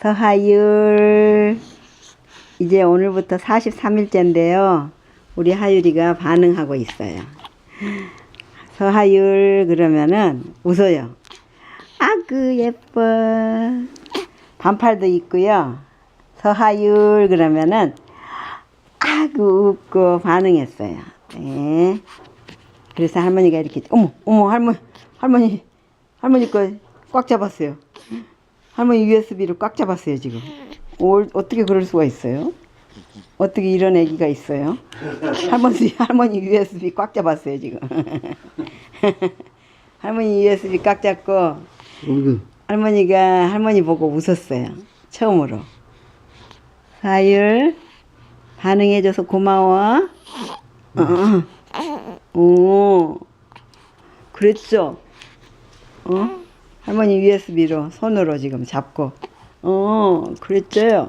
서하율 이제 오늘부터 43일째인데요. 우리 하율이가 반응하고 있어요. 서하율 그러면은 웃어요. 아그 예뻐. 반팔도 있고요. 서하율 그러면은 아그 웃고 반응했어요. 네. 그래서 할머니가 이렇게 어머 어머 할머니 할머니 할머니 거 꽉 잡았어요. 할머니 USB를 꽉 잡았어요 지금. 올, 어떻게 그럴 수가 있어요? 어떻게 이런 애기가 있어요? 할머니 할머니 USB 꽉 잡았어요 지금. 할머니 USB 꽉 잡고. 할머니가 할머니 보고 웃었어요. 처음으로. 사율 반응해줘서 고마워. 어, 어. 오, 그랬죠. 어? 할머니 USB로 손으로 지금 잡고. 어, 그랬죠요.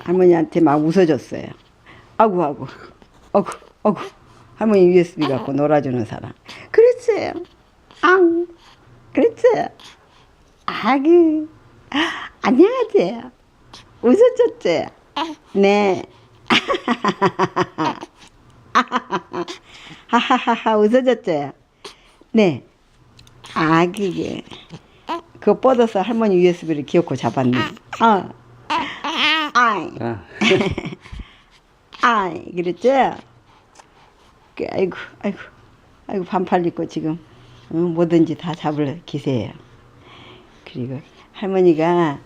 할머니한테 막 웃어줬어요. 아구 아구, 아구 아구. 할머니 USB 갖고 놀아주는 사람. 그랬어요. 앙. 그렇지. 아그 안녕하세요. 웃어줬지. 네. 하하하하 웃어줬지. 네. 아 그게 그거 뻗어서 할머니 USB를 기어코 잡았네. 어. 아이 자, 아이 그랬지. 그, 아이고 아이고 아이고 반팔 입고 지금 어, 뭐든지 다 잡을 기세예요. 그리고 할머니가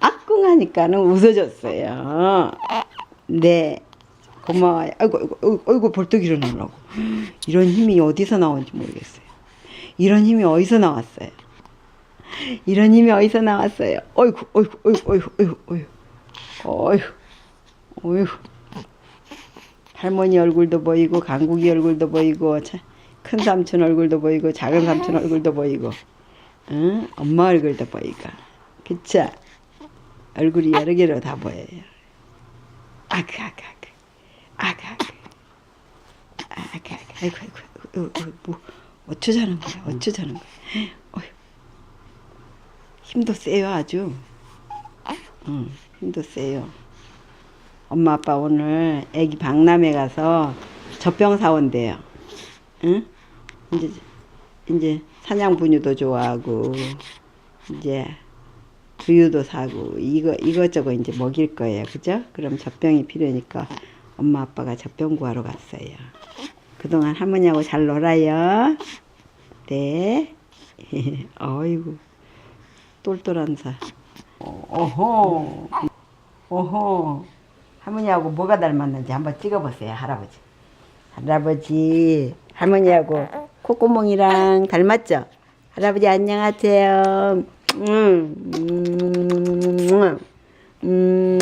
아꿍하니까는 웃어줬어요. 네, 고마워요. 아이고, 아이고, 아이고 벌떡 일어나려고. 이런 힘이 어디서 나온지 모르겠어요. 이런 힘이 어디서 나왔어요? 이런 힘이 어디서 나왔어요? 어이구, 어이구, 어이구, 어이구, 어이구, 어이구, 어이구, 어이구. 할머니 얼굴도 보이고, 강국이 얼굴도 보이고, 차- 큰 삼촌 얼굴도 보이고, 작은 삼촌 얼굴도 보이고, 응? 엄마 얼굴도 보이고, 그쵸? 얼굴이 여러 개로 다 보여요. 아그, 아그, 아그, 아그, 아그, 아그, 아그, 아이고, 아이고, 아이고, 아이고, 뭐, 어쩌자는 거야, 어쩌자는 거야. 어휴. 힘도 세요, 아주. 응, 힘도 세요. 엄마 아빠 오늘 애기 박람회 가서 젖병 사온대요. 응? 이제 이제 사냥 분유도 좋아하고 이제 두유도 사고 이거 이것저것 이제 먹일 거예요. 그죠? 그럼 젖병이 필요니까 엄마 아빠가 젖병 구하러 갔어요. 그동안 할머니하고 잘 놀아요. 네. 어이구. 똘똘한 사. 오호. 오호. 할머니하고 뭐가 닮았는지 한번 찍어보세요, 할아버지. 할아버지, 할머니하고 콧구멍이랑 닮았죠? 할아버지 안녕하세요. 음, 음, 음,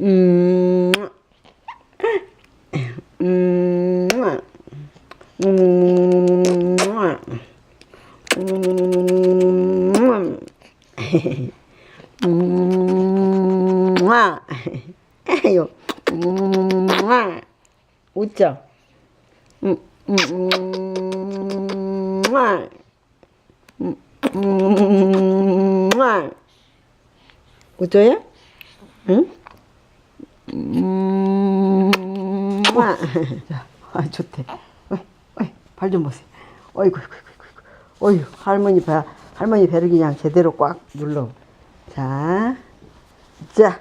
음. 아유, 웃죠? 웃죠요? 응? 음, 와, 자, 아, 좋대. 어이, 어이, 발 좀 보세요. 어이구, 어이구, 어이구, 어이구, 할머니 배, 할머니 배를 그냥 제대로 꽉 눌러. 자, 자,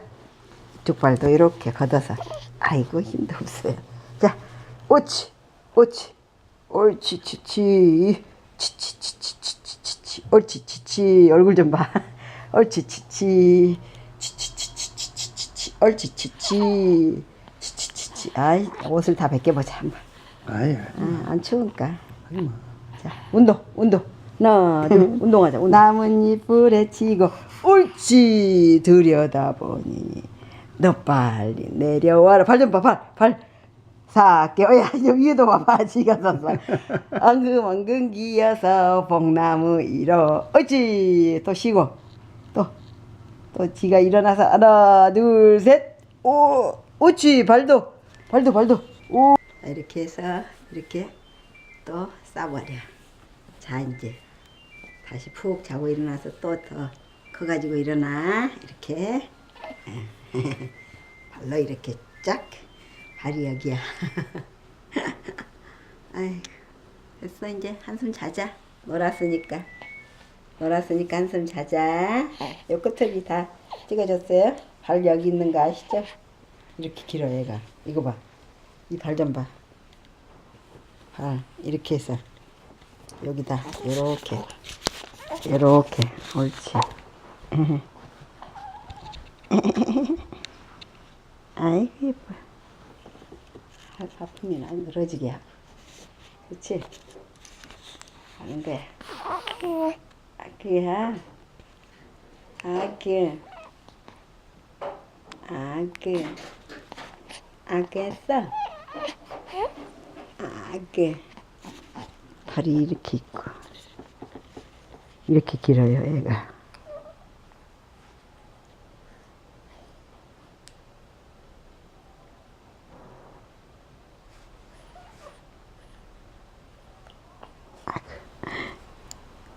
이쪽 발도 이렇게 걷어서. 아이고, 힘도 없어요. 자, 옳지, 옳지, 옳지, 치치, 치 치, 치치, 치치, 치치, 옳지, 치치, 얼굴 좀 봐. 옳지, 치치, 치치, 치치, 치치, 치치, 옳지, 치치, 치치. 아이, 옷을 다 벗겨보자, 한번. 아이, 아, 안 추우니까. 하지 마. 자, 운동, 운동. 하나, 둘, 운동하자. 운동. 나뭇잎 불에 치고 옳지 들여다보니 너 빨리 내려와라. 발 좀 봐, 발, 발. 사께, 어야, 저 위에도 봐봐, 지가 섰어. 엉금, 엉금 기어서 뽕나무 이로. 옳지. 또 쉬고. 또, 또 지가 일어나서 하나, 둘, 셋. 오, 옳지. 발도, 발도, 발도. 오. 이렇게 해서 이렇게 또 싸버려. 자, 이제 다시 푹 자고 일어나서 또 더 커가지고 일어나. 이렇게. 발로 이렇게 쫙 발이 여기야. 아이고 됐어. 이제 한숨 자자. 놀았으니까. 놀았으니까 한숨 자자. 요 끝을 다 찍어줬어요. 발 여기 있는 거 아시죠 이렇게 길어 얘가. 이거 봐. 이 발 좀 봐. 발 이렇게 해서. 여기다. 요렇게. 요렇게. 옳지. 아이고 예뻐. 아, 아픔이 나 늘어지게 하고 그치? 하는 거야. 아기야. 아기. 아기 아기 했어? 아기. 발이 이렇게 있고. 이렇게 길어요 얘가.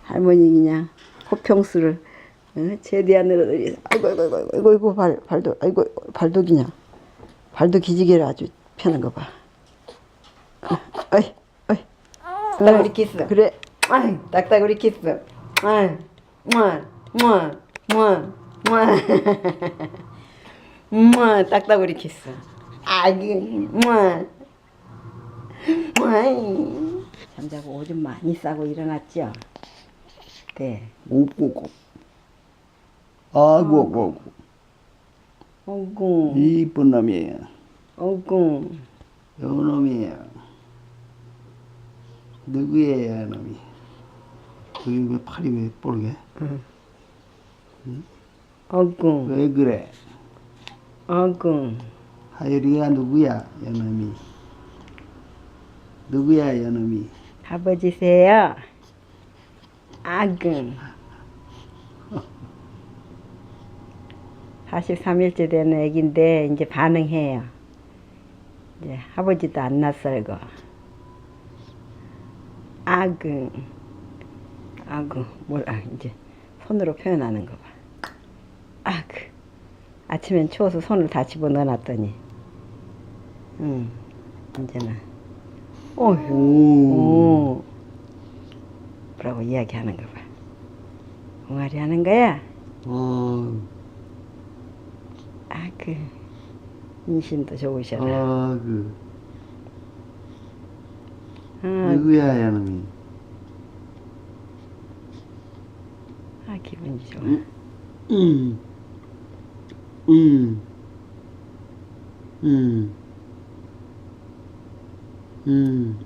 할머니 그냥 호평수를 어? 제대한으로 아이고 아이고 아이고 아이고 아이고 발 발도 아이고 발도 그냥 발도 기지개를 아주 펴는 거 봐. 어, 어이 어이. 딱딱우리 키스. 그래. 아이 딱딱우리 키스. 아이 뭐 뭐 뭐 뭐 뭐 딱딱우리 키스. 아기 뭐 뭐이. 잠자고 오줌 많이 싸고 일어났죠? 네. 오고고. 아이고, 어구, 이쁜 놈이에요. 어구. 요 놈이에요. 누구예요, 놈이? 여기 왜 팔이 왜 뽀르게? 어구, 왜 그래? 어구. 하율이가 누구야, 요 놈이? 누구야, 요 놈이? 아버지세요. 아금. 43일째 되는 애기인데 이제 반응해요. 이제 아버지도 안 낯설고. 아금. 아구. 뭐라 이제 손으로 표현하는 거 봐. 아그. 아침엔 추워서 손을 다 집어넣어 놨더니. 응. 이제는. 어휴. 오. 뭐라고 이야기하는 거 봐. 옹알이 하는 거야? 어, 아, 그, 인심도 좋으셔라. 아, 그, 아, 누구야, 요 놈이? 아, 기분이 좋아. 음, 음, 음, 음,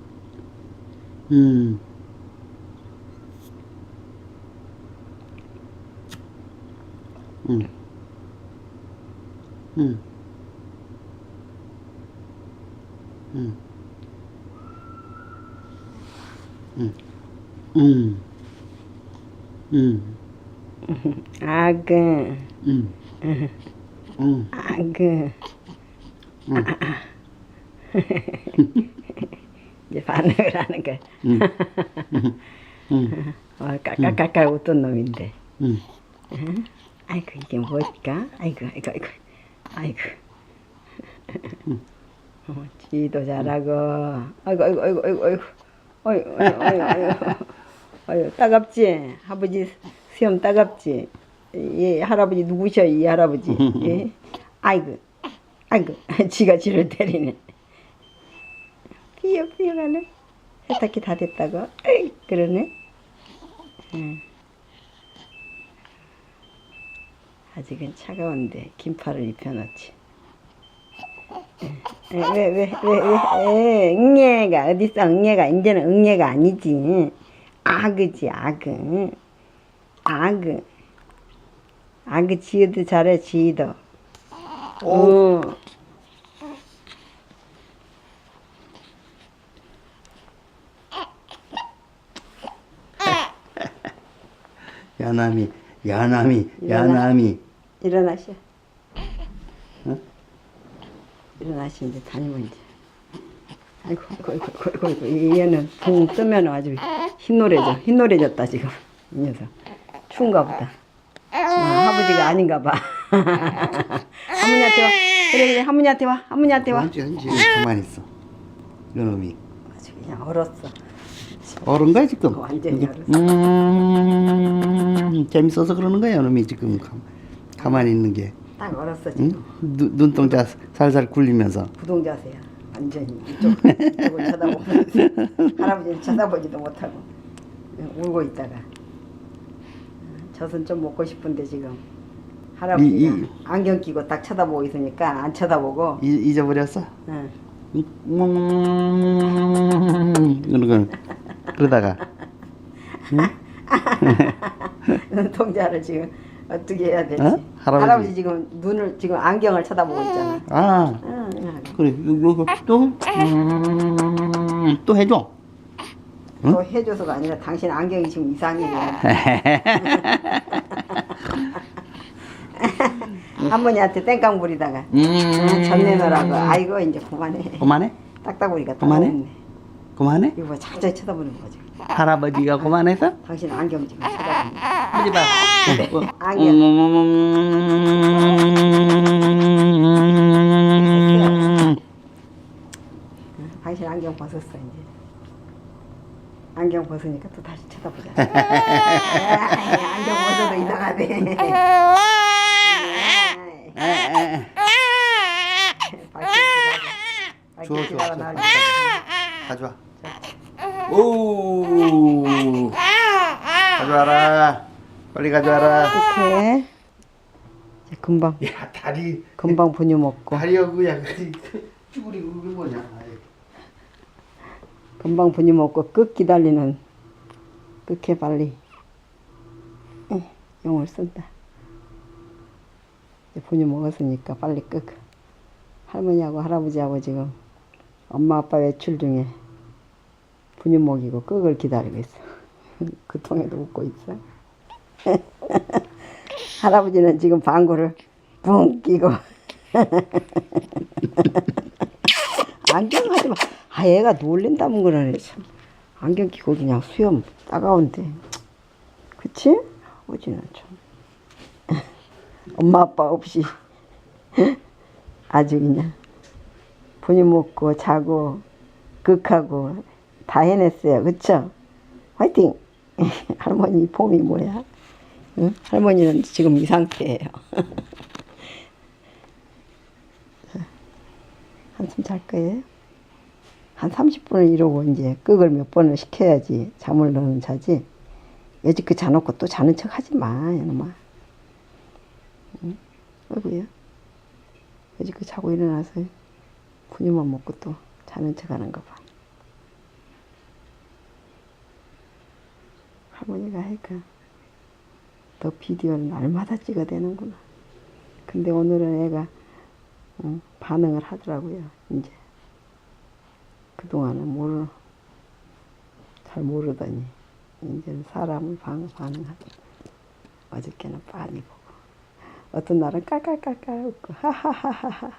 음, 음. 음. 음. 음. 음. 음. 음. 아, 그, 음. 음. 아, 그. 음. 이제 반응을 하는 거 아이고, 지도 잘하고. 아이고, 아이고, 아이고, 아이고, 아이고. 아이고, 아이고, 아이고, 아이고. 아이고, 따갑지? 아버지 수염 따갑지? 예, 할아버지 누구셔, 이 할아버지? 예? 아이고, 아이고, 지가 지를 때리네. 피어, 피어가네. 세탁기 다 됐다고? 에이, 그러네. 응. 아직은 차가운데 긴팔을 입혀놓지. 왜 왜 왜왜? 응애가 어딨어 응애가 이제는 응애가 아니지. 아그지 아그 아그 아그 지어도 잘해 지도. 어. 야남이, 야남이, 야남이. 일어나셔 응? 일어나시 이제 다니면 이제 아이고 아이고 아이고 아이고, 아이고. 얘는 붕 뜨면 아주 흰노래져 흰노래졌다 지금 이 녀석. 추운가 보다. 아, 아버지가 아닌가 봐. 할머니한테 와. 그래, 그래, 할머니한테 와. 할머니한테 와. 완전 지금 가만히 있어. 이놈이 아주 그냥 얼었어. 어른 거야 지금. 완전히 얼었어. 음 재밌어서 그러는 거야 이놈이 지금 가, 가만히 있는 게. 딱 얼었어, 지금. 응? 눈, 눈동자 살살 굴리면서. 부동자세요. 완전히 이쪽, 이쪽을 쳐다보면서 할아버지는 쳐다보지도 못하고 울고 있다가 젖은 좀 먹고 싶은데 지금 할아버지가 이- 이- 안경 끼고 딱 쳐다보고 있으니까 안 쳐다보고 이, 잊어버렸어? 응. 음, 그러고 그러다가 눈동자를 지금 어떻게 해야 되지? 어? 할아버지. 지금 눈을 지금 안경을 쳐다보고 있잖아. 아 응, 응. 그래 이거 또 음, 또 해줘. 또 해줘서가 아니라 당신 안경이 지금 이상해. 할머니한테 땡깡 부리다가 음, 전 내놓으라고 아이고 이제 그만해 그만해? 딱따구리가 그만해? 따가웠네 그만해? 이거 봐 자자히 쳐다보는 거지 할아버지가 그만해서? 당신 안경 지금 쳐다보는 거 하지 마. 어, 안경. 음, 당신 안경 벗었어 이제 안경 벗으니까 또 다시 쳐다보자 아이, 안경 벗어도 이상하대 밝게 좋아, 지나가 좋아, 좋아. 때. 가져와. 오. 가져와라. 빨리 가져와라. 이렇게 이제 금방 야 다리 금방 분유 먹고 다리하고 야그 쭈구리 그게 뭐냐? 아이. 금방 분유 먹고 끝 기다리는 끝에 빨리 응, 용을 쓴다. 이제 분유 먹었으니까 빨리 끝. 할머니하고 할아버지하고 지금 엄마 아빠 외출 중에 분유 먹이고 끄을 기다리고 있어. 그 통에도 웃고 있어. 할아버지는 지금 방구를 붕 끼고 안경 하지 마. 아 얘가 놀린다면 그러네 참. 안경 끼고 그냥 수염 따가운데. 그치? 오지는 참. 엄마 아빠 없이 아주 그냥 분유 먹고 자고 극하고 다 해냈어요. 그쵸? 화이팅! 할머니 폼이 뭐야? 응? 할머니는 지금 이 상태예요. 한숨 잘 거예요? 한 30분을 이러고 이제 끄을 몇 번을 시켜야지 잠을 너는 자지. 여지껏 자놓고 또 자는 척 하지 마, 이놈아. 응? 어구야. 여지껏 자고 일어나서 분유만 먹고 또 자는 척 하는 거 봐. 할머니가 하니까 너 비디오를 날마다 찍어 대는구나. 근데 오늘은 애가 응, 반응을 하더라고요. 이제 그동안은 모르 잘 모르더니 이제는 사람을 반, 반응하더라고요. 어저께는 빤히 보고 어떤 날은 깔깔깔깔 웃고 하하하하하